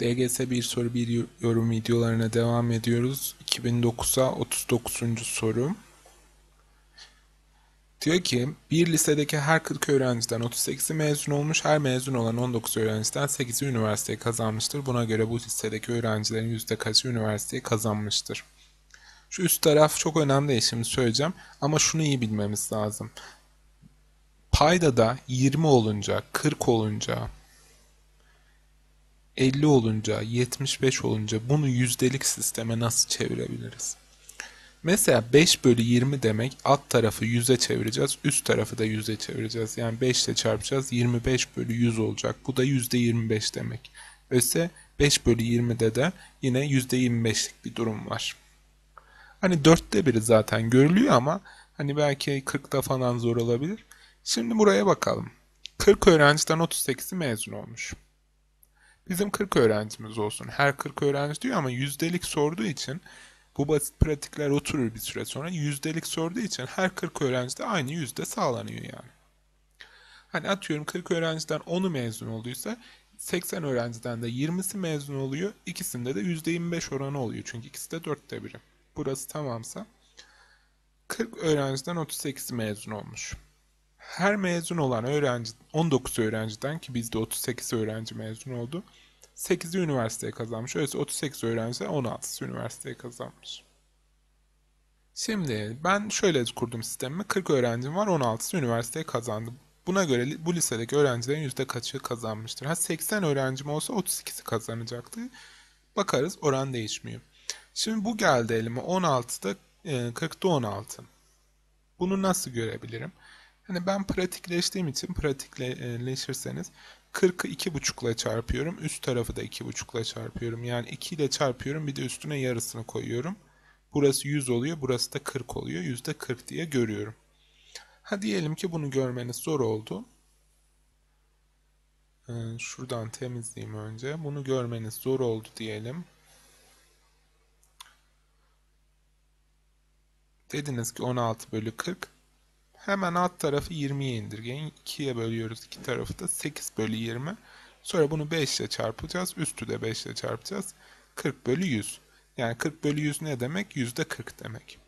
DGS bir soru bir yorum videolarına devam ediyoruz. 2009'a 39. soru. Diyor ki bir lisedeki her 40 öğrenciden 38'i mezun olmuş, her mezun olan 19 öğrenciden 8'i üniversiteyi kazanmıştır. Buna göre bu lisedeki öğrencilerin yüzde kaçı üniversiteyi kazanmıştır? Şu üst taraf çok önemli şimdi söyleyeceğim ama şunu iyi bilmemiz lazım. Payda da 20 olunca, 40 olunca, 50 olunca, 75 olunca bunu yüzdelik sisteme nasıl çevirebiliriz? Mesela 5 bölü 20 demek alt tarafı 100'e çevireceğiz, üst tarafı da 100'e çevireceğiz. Yani 5 ile çarpacağız 25 bölü 100 olacak. Bu da %25 demek. Öyleyse 5 bölü 20'de de yine %25'lik bir durum var. Hani dörtte biri zaten görülüyor ama hani belki 40'da falan zor olabilir. Şimdi buraya bakalım. 40 öğrenciden 38'i mezun olmuş. Bizim 40 öğrencimiz olsun. Her 40 öğrenci diyor ama yüzdelik sorduğu için bu basit pratikler oturur bir süre sonra. Yüzdelik sorduğu için her 40 öğrencide aynı yüzde sağlanıyor yani. Hani atıyorum 40 öğrenciden 10'u mezun olduysa 80 öğrenciden de 20'si mezun oluyor. İkisinde de %25 oranı oluyor. Çünkü ikisi de dörtte biri. Burası tamamsa 40 öğrenciden 38'i mezun olmuş. Her mezun olan öğrenci 19 öğrenciden ki bizde 38 öğrenci mezun oldu. 8'i üniversiteye kazanmış. Öyleyse 38 öğrenciden 16'sı üniversiteye kazanmış. Şimdi ben şöyle kurdum sistemimi. 40 öğrencim var 16'sı üniversiteye kazandı. Buna göre bu lisedeki öğrencilerin yüzde kaçı kazanmıştır? Ha 80 öğrencim olsa 32'si kazanacaktı. Bakarız oran değişmiyor. Şimdi bu geldi elime 16'da 40'da 16. Bunu nasıl görebilirim? Hani ben pratikleştiğim için pratikleşirseniz 40'ı 2,5 ile çarpıyorum. Üst tarafı da 2,5 ile çarpıyorum. Yani 2 ile çarpıyorum bir de üstüne yarısını koyuyorum. Burası 100 oluyor. Burası da 40 oluyor. Yüzde 40 diye görüyorum. Ha diyelim ki bunu görmeniz zor oldu. Ee, şuradan temizleyeyim önce. Bunu görmeniz zor oldu diyelim. Dediniz ki 16 bölü 40. Hemen alt tarafı 20'ye indirgeyin. 2'ye bölüyoruz iki tarafı da 8 bölü 20. Sonra bunu 5 ile çarpacağız. Üstü de 5 ile çarpacağız. 40 bölü 100. Yani 40 bölü 100 ne demek? Yüzde 40 demek.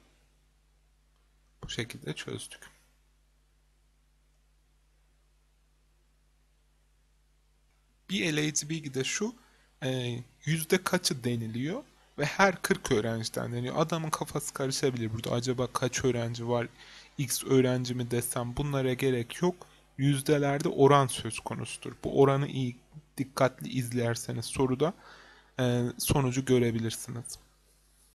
Bu şekilde çözdük. Bir eleyici bilgi de şu. E, yüzde kaçı deniliyor ve her 40 öğrenciden deniyor. Adamın kafası karışabilir burada. Acaba kaç öğrenci var? X öğrenci mi desem bunlara gerek yok. Yüzdelerde oran söz konusudur. Bu oranı iyi dikkatli izlerseniz soruda e, sonucu görebilirsiniz.